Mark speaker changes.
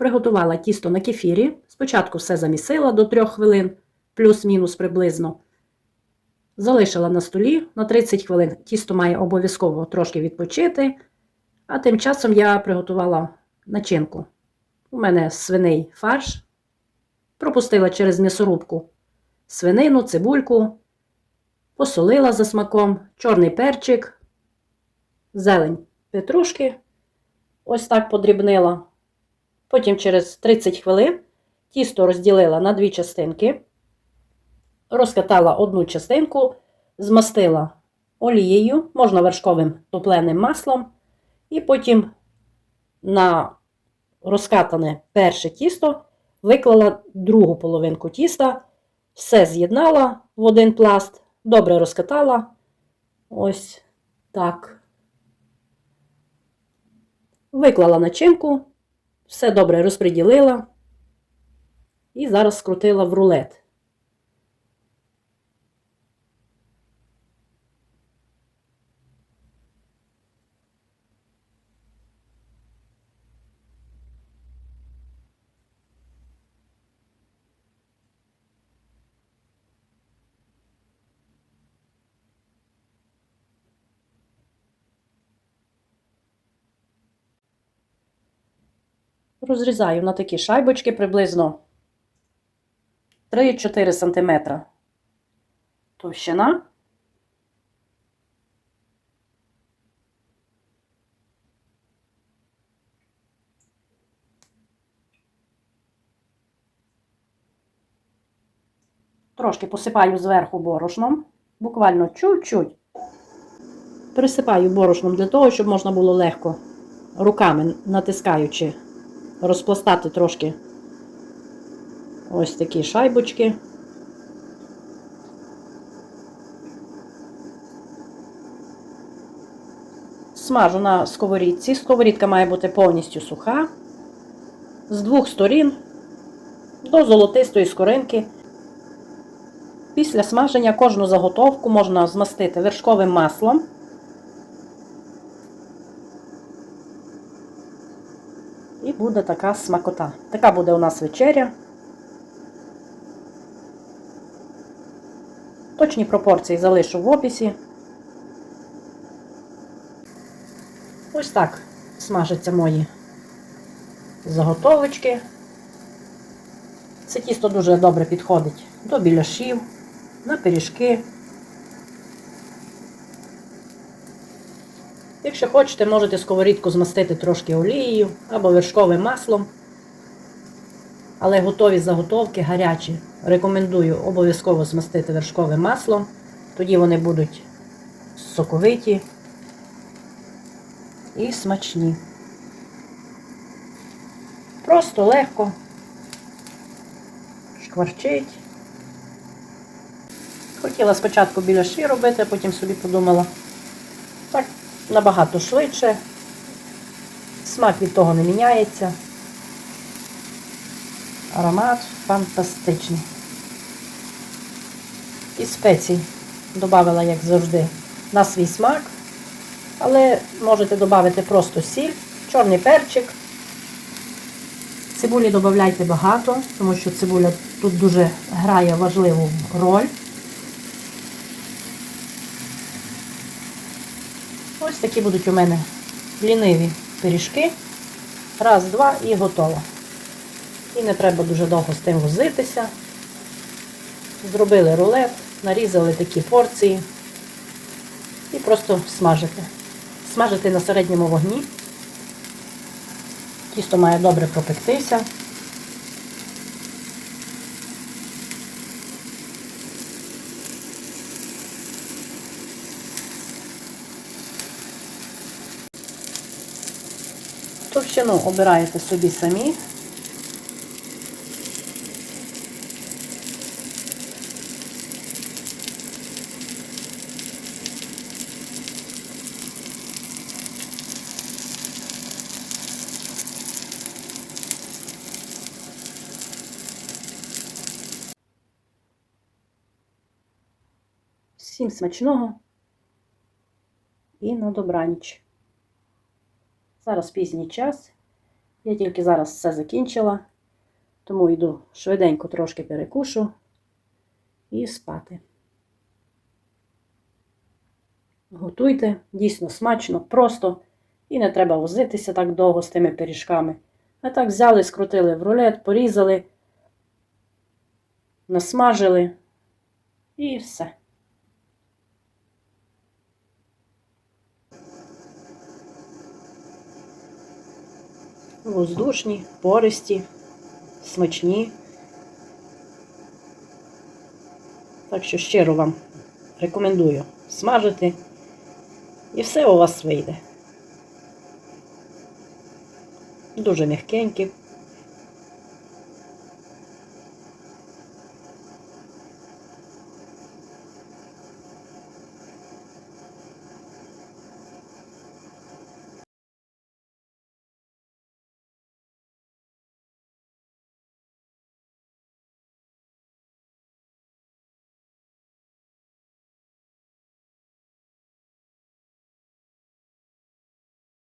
Speaker 1: Приготувала тісто на кефірі. Спочатку все замісила до 3 хвилин, плюс-мінус приблизно. Залишила на столі на 30 хвилин. Тісто має обов'язково трошки відпочити. А тим часом я приготувала начинку. У мене свиний фарш. Пропустила через м'ясорубку свинину, цибульку, посолила за смаком, чорний перчик, зелень петрушки. Ось так подрібнила. Потім через 30 хвилин тісто розділила на дві частинки, розкатала одну частинку, змастила олією, можна вершковим топленим маслом, і потім на розкатане перше тісто виклала другу половинку тіста, все з'єднала в один пласт, добре розкатала. Ось так. Виклала начинку, все добре розподілила і зараз скрутила в рулет. Розрізаю на такі шайбочки приблизно 3-4 см товщина. Трошки посипаю зверху борошном, буквально чуть-чуть. Присипаю борошном для того, щоб можна було легко руками натискаючи розпластати трошки ось такі шайбочки. Смажу на сковорідці. Сковорідка має бути повністю суха. З двох сторін до золотистої скоринки. Після смаження кожну заготовку можна змастити вершковим маслом. Буде така смакота. Така буде у нас вечеря. Точні пропорції залишу в описі. Ось так смажаться мої заготовочки. Це тісто дуже добре підходить до біляшів, на пиріжки. Якщо хочете, можете сковорідку змастити трошки олією або вершковим маслом. Але готові заготовки гарячі. Рекомендую обов'язково змастити вершковим маслом. Тоді вони будуть соковиті і смачні. Просто легко шкварчить. Хотіла спочатку біляші робити, а потім собі подумала. Так, набагато швидше. Смак від того не міняється. Аромат фантастичний. І спецій додавала, як завжди, на свій смак. Але можете додати просто сіль, чорний перчик. Цибулі додавайте багато, тому що цибуля тут дуже грає важливу роль. Ось такі будуть у мене ліниві пиріжки. Раз, два і готово. І не треба дуже довго з тим возитися. Зробили рулет, нарізали такі порції і просто смажити. Смажити на середньому вогні. Тісто має добре пропектися. Товщину обираєте собі самі. Всім смачного і на добраніч. Зараз пізній час. Я тільки зараз все закінчила, тому йду швиденько трошки перекушу і спати. Готуйте, дійсно смачно, просто і не треба возитися так довго з тими пиріжками. А так взяли, скрутили в рулет, порізали, насмажили і все. Воздушні, пористі, смачні. Так що щиро вам рекомендую смажити, і все у вас вийде. Дуже м'якенькі,